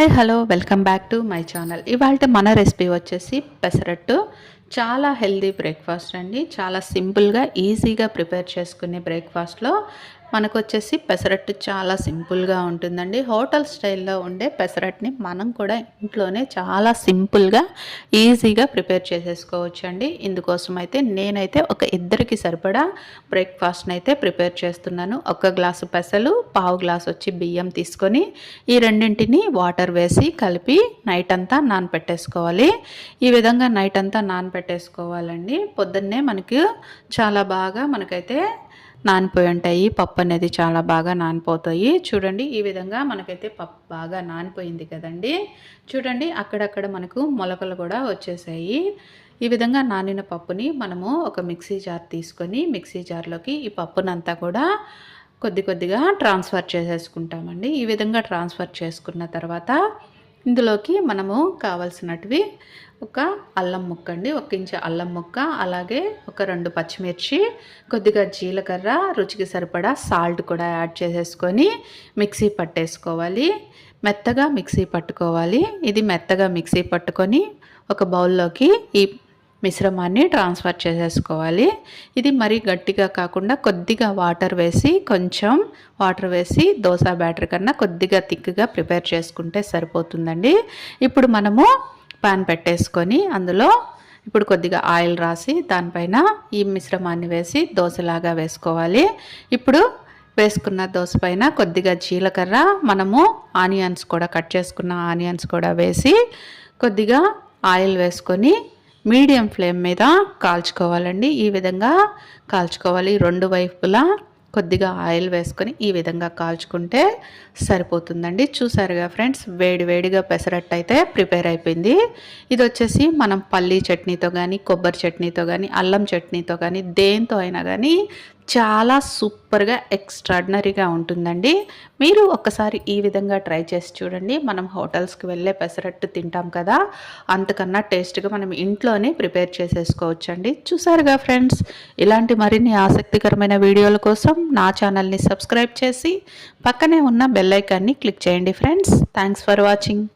Hi hello welcome back to my channel. ఇవాళ మన recipe వచ్చేసి పెసరట్టు. చాలా హెల్దీ బ్రేక్ఫాస్ట్ అండి. చాలా సింపుల్గా ఈజీగా ప్రిపేర్ చేసుకునే బ్రేక్ఫాస్ట్లో మనకు వచ్చేసి పెసరట్టు చాలా సింపుల్గా ఉంటుందండి. హోటల్ స్టైల్లో ఉండే పెసరట్ని మనం కూడా ఇంట్లోనే చాలా సింపుల్గా ఈజీగా ప్రిపేర్ చేసేసుకోవచ్చు అండి ఇందుకోసం అయితే నేనైతే ఒక ఇద్దరికి సరిపడా బ్రేక్ఫాస్ట్ని అయితే ప్రిపేర్ చేస్తున్నాను. ఒక గ్లాసు పెసలు పావు గ్లాస్ వచ్చి బియ్యం తీసుకొని ఈ రెండింటిని వాటర్ వేసి కలిపి నైట్ అంతా నానపెట్టేసుకోవాలి. ఈ విధంగా నైట్ అంతా పెట్టేసుకోవాలండి. పొద్దున్నే మనకు చాలా బాగా మనకైతే నానిపోయి ఉంటాయి. పప్పు అనేది చాలా బాగా నానిపోతాయి. చూడండి ఈ విధంగా మనకైతే పప్పు బాగా నానిపోయింది కదండి. చూడండి అక్కడక్కడ మనకు మొలకలు కూడా వచ్చేసాయి. ఈ విధంగా నానిన పప్పుని మనము ఒక మిక్సీ జార్ తీసుకొని మిక్సీ జార్లోకి ఈ పప్పునంతా కూడా కొద్ది కొద్దిగా ట్రాన్స్ఫర్ చేసేసుకుంటామండి. ఈ విధంగా ట్రాన్స్ఫర్ చేసుకున్న తర్వాత ఇందులోకి మనము కావలసినటివి ఒక అల్లం ముక్క అండి ఒక ఇంచు అల్లం ముక్క అలాగే ఒక రెండు పచ్చిమిర్చి కొద్దిగా జీలకర్ర రుచికి సరిపడా సాల్ట్ కూడా యాడ్ చేసేసుకొని మిక్సీ పట్టేసుకోవాలి. మెత్తగా మిక్సీ పట్టుకోవాలి. ఇది మెత్తగా మిక్సీ పట్టుకొని ఒక బౌల్లోకి ఈ మిశ్రమాన్ని ట్రాన్స్ఫర్ చేసేసుకోవాలి. ఇది మరీ గట్టిగా కాకుండా కొద్దిగా వాటర్ వేసి కొంచెం వాటర్ వేసి దోశ బ్యాటర్ కన్నా కొద్దిగా థిక్గా ప్రిపేర్ చేసుకుంటే సరిపోతుందండి. ఇప్పుడు మనము పాన్ పెట్టేసుకొని అందులో ఇప్పుడు కొద్దిగా ఆయిల్ రాసి దానిపైన ఈ మిశ్రమాన్ని వేసి దోశలాగా వేసుకోవాలి. ఇప్పుడు వేసుకున్న దోశ పైన కొద్దిగా జీలకర్ర మనము ఆనియన్స్ కూడా కట్ చేసుకున్న ఆనియన్స్ కూడా వేసి కొద్దిగా ఆయిల్ వేసుకొని మీడియం ఫ్లేమ్ మీద కాల్చుకోవాలండి. ఈ విధంగా కాల్చుకోవాలి. రెండు వైపులా కొద్దిగా ఆయిల్ వేసుకొని ఈ విధంగా కాల్చుకుంటే సరిపోతుందండి. చూసారుగా ఫ్రెండ్స్ వేడి వేడిగా పెసరట్టు అయితే ప్రిపేర్ అయిపోయింది. ఇది వచ్చేసి మనం పల్లీ చట్నీతో కానీ కొబ్బరి చట్నీతో కానీ అల్లం చట్నీతో కానీ దేంతో అయినా కానీ చాలా సూపర్గా ఎక్స్ట్రాడినరీగా ఉంటుందండి. మీరు ఒక్కసారి ఈ విధంగా ట్రై చేసి చూడండి. మనం హోటల్స్కి వెళ్ళే పెసరట్టు తింటాం కదా అంతకన్నా టేస్ట్గా మనం ఇంట్లోనే ప్రిపేర్ చేసేసుకోవచ్చండి. చూసారుగా ఫ్రెండ్స్ ఇలాంటి మరిన్ని ఆసక్తికరమైన వీడియోల కోసం నా ఛానల్ని సబ్స్క్రైబ్ చేసి పక్కనే ఉన్న బెల్ ఐకాన్ని క్లిక్ చేయండి ఫ్రెండ్స్. Thanks for watching.